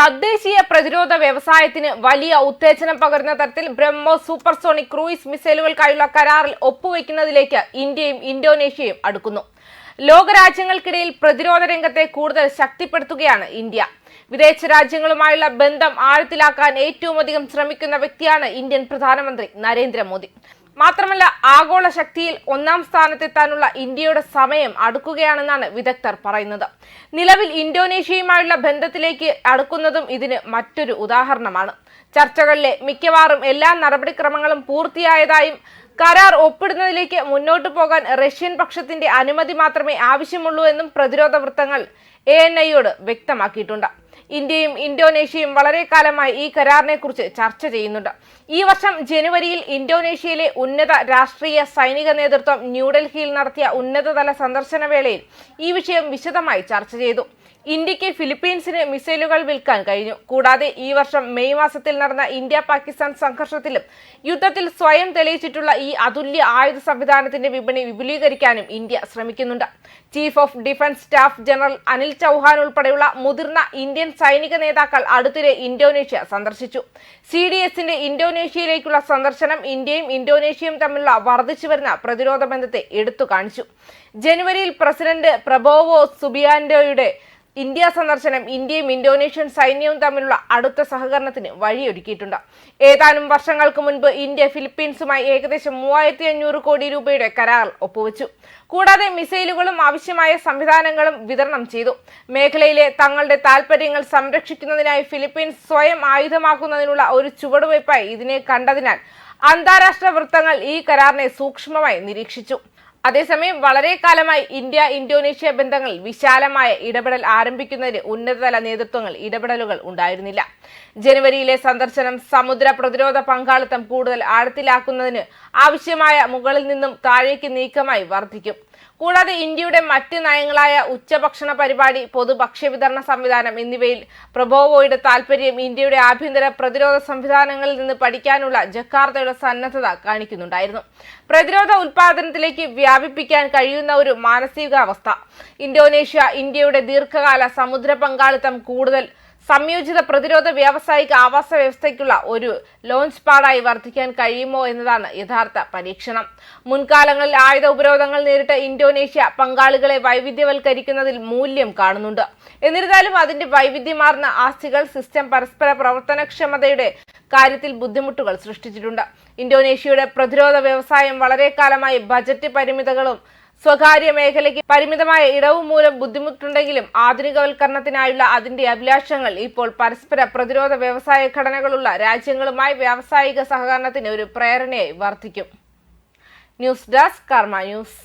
തദ്ദേശീയ പ്രതിരോധ വ്യവസായത്തിന് വലിയ ഉത്തേജനം പകരുന്ന തരത്തിൽ ബ്രഹ്മോ സൂപ്പർസോണിക് ക്രൂയിസ് മിസൈലുകൾക്കായുള്ള കരാറിൽ ഒപ്പുവെക്കുന്നതിലേക്ക് ഇന്ത്യയും ഇന്തോനേഷ്യയും അടുക്കുന്നു. ലോകരാജ്യങ്ങൾക്കിടയിൽ പ്രതിരോധ രംഗത്തെ കൂടുതൽ ശക്തിപ്പെടുത്തുകയാണ് ഇന്ത്യ. വിദേശ രാജ്യങ്ങളുമായുള്ള ബന്ധം ആഴത്തിലാക്കാൻ ഏറ്റവും അധികം ശ്രമിക്കുന്ന വ്യക്തിയാണ് ഇന്ത്യൻ പ്രധാനമന്ത്രി നരേന്ദ്രമോദി. മാത്രമല്ല ആഗോള ശക്തിയിൽ ഒന്നാം സ്ഥാനത്തെത്താനുള്ള ഇന്ത്യയുടെ സമയം അടുക്കുകയാണെന്നാണ് വിദഗ്ധർ പറയുന്നത്. നിലവിൽ ഇന്തോനേഷ്യയുമായുള്ള ബന്ധത്തിലേക്ക് അടുക്കുന്നതും ഇതിന് മറ്റൊരു ഉദാഹരണമാണ്. ചർച്ചകളിലെ മിക്കവാറും എല്ലാ നടപടിക്രമങ്ങളും പൂർത്തിയായതായും കരാർ ഒപ്പിടുന്നതിലേക്ക് മുന്നോട്ടു പോകാൻ റഷ്യൻ പക്ഷത്തിന്റെ അനുമതി മാത്രമേ ആവശ്യമുള്ളൂ എന്നും പ്രതിരോധ വൃത്തങ്ങൾ എ വ്യക്തമാക്കിയിട്ടുണ്ട്. ഇന്ത്യയും ഇന്തോനേഷ്യയും വളരെ കാലമായി ഈ കരാറിനെ കുറിച്ച് ചർച്ച ചെയ്യുന്നുണ്ട്. ഈ വർഷം ജനുവരിയിൽ ഇന്തോനേഷ്യയിലെ ഉന്നത രാഷ്ട്രീയ സൈനിക നേതൃത്വം ന്യൂഡൽഹിയിൽ നടത്തിയ ഉന്നതതല സന്ദർശന വേളയിൽ ഈ വിഷയം വിശദമായി ചർച്ച ചെയ്തു. ഇന്ത്യയ്ക്ക് ഫിലിപ്പീൻസിന് മിസൈലുകൾ വിൽക്കാൻ കഴിഞ്ഞു. കൂടാതെ ഈ വർഷം മെയ് മാസത്തിൽ നടന്ന ഇന്ത്യ പാകിസ്ഥാൻ സംഘർഷത്തിലും യുദ്ധത്തിൽ സ്വയം തെളിയിച്ചിട്ടുള്ള ഈ അതുല്യ ആയുധ സംവിധാനത്തിന്റെ വിപണി വിപുലീകരിക്കാനും ഇന്ത്യ ശ്രമിക്കുന്നുണ്ട്. Chief of defence staff general Anil Chauhan ഉൾപ്പെടെയുള്ള മുതിർന്ന ഇന്ത്യൻ സൈനിക നേതാക്കൾ അടുത്തിടെ ഇന്തോനേഷ്യ സന്ദർശിച്ചു. സി ഡി എസിന്റെ ഇന്തോനേഷ്യയിലേക്കുള്ള സന്ദർശനം ഇന്ത്യയും ഇന്തോനേഷ്യയും തമ്മിലുള്ള വർദ്ധിച്ചു വരുന്ന പ്രതിരോധ ബന്ധത്തെ എടുത്തു കാണിച്ചു. ജനുവരിയിൽ പ്രസിഡന്റ് പ്രബോവോ സുബിയാൻഡോയുടെ ഇന്ത്യ സന്ദർശനം ഇന്ത്യയും ഇന്തോനേഷ്യൻ സൈന്യവും തമ്മിലുള്ള അടുത്ത സഹകരണത്തിന് വഴിയൊരുക്കിയിട്ടുണ്ട്. ഏതാനും വർഷങ്ങൾക്ക് മുൻപ് ഇന്ത്യ ഫിലിപ്പീൻസുമായി ഏകദേശം മൂവായിരത്തി അഞ്ഞൂറ് കോടി രൂപയുടെ കരാർ ഒപ്പുവെച്ചു. കൂടാതെ മിസൈലുകളും ആവശ്യമായ സംവിധാനങ്ങളും വിതരണം ചെയ്തു. മേഖലയിലെ തങ്ങളുടെ താൽപര്യങ്ങൾ സംരക്ഷിക്കുന്നതിനായി ഫിലിപ്പീൻസ് സ്വയം ആയുധമാക്കുന്നതിനുള്ള ഒരു ചുവടുവയ്പായി ഇതിനെ കണ്ടതിനാൽ അന്താരാഷ്ട്ര വൃത്തങ്ങൾ ഈ കരാറിനെ സൂക്ഷ്മമായി നിരീക്ഷിച്ചു. അതേസമയം വളരെ കാലമായി ഇന്ത്യ ഇന്തോനേഷ്യ ബന്ധങ്ങളിൽ വിശാലമായ ഇടപെടൽ ആരംഭിക്കുന്നതിന് ഉന്നതതല നേതൃത്വങ്ങൾ ഇടപെടലുകൾ ഉണ്ടായിരുന്നില്ല. ജനുവരിയിലെ സന്ദർശനം സമുദ്ര പ്രതിരോധ പങ്കാളിത്തം കൂടുതൽ ആഴത്തിലാക്കുന്നതിന് ആവശ്യമായ മുകളിൽ നിന്നും താഴേക്ക് നീക്കമായി വർദ്ധിക്കും. കൂടാതെ ഇന്ത്യയുടെ മറ്റ് നയങ്ങളായ ഉച്ചഭക്ഷണ പരിപാടി പൊതുഭക്ഷ്യ വിതരണ സംവിധാനം എന്നിവയിൽ പ്രബോവോയുടെ താൽപര്യം ഇന്ത്യയുടെ ആഭ്യന്തര പ്രതിരോധ സംവിധാനങ്ങളിൽ നിന്ന് പഠിക്കാനുള്ള ജക്കാർത്തയുടെ സന്നദ്ധത കാണിക്കുന്നുണ്ടായിരുന്നു. പ്രതിരോധ ഉൽപാദനത്തിലേക്ക് വ്യാപിപ്പിക്കാൻ കഴിയുന്ന ഒരു മാനസികാവസ്ഥ. ഇന്തോനേഷ്യ ഇന്ത്യയുടെ ദീർഘകാല സമുദ്ര പങ്കാളിത്തം കൂടുതൽ സംയോജിത പ്രതിരോധ വ്യാവസായിക ആവാസ വ്യവസ്ഥയ്ക്കുള്ള ഒരു ലോഞ്ച് പാഡായി വർദ്ധിക്കാൻ കഴിയുമോ എന്നതാണ് യഥാർത്ഥ പരീക്ഷണം. മുൻകാലങ്ങളിൽ ആയുധ ഉപരോധങ്ങൾ നേരിട്ട ഇന്തോനേഷ്യ പങ്കാളികളെ വൈവിധ്യവൽക്കരിക്കുന്നതിൽ മൂല്യം കാണുന്നുണ്ട്. എന്നിരുന്നാലും അതിന്റെ വൈവിധ്യമാർന്ന ആസ്തികൾ സിസ്റ്റം പരസ്പര പ്രവർത്തനക്ഷമതയുടെ കാര്യത്തിൽ ബുദ്ധിമുട്ടുകൾ സൃഷ്ടിച്ചിട്ടുണ്ട്. ഇന്തോനേഷ്യയുടെ പ്രതിരോധ വ്യവസായം വളരെ കാലമായി ബജറ്റ് പരിമിതികളും സ്വകാര്യ മേഖലയ്ക്ക് പരിമിതമായ ഇടവ് മൂലം ബുദ്ധിമുട്ടുണ്ടെങ്കിലും ആധുനികവൽക്കരണത്തിനായുള്ള അതിന്റെ അഭിലാഷങ്ങൾ ഇപ്പോൾ പരസ്പര പ്രതിരോധ വ്യവസായ ഘടനകളുള്ള രാജ്യങ്ങളുമായി വ്യാവസായിക സഹകരണത്തിന് ഒരു പ്രേരണയായി വർദ്ധിക്കും. News desk Karma news.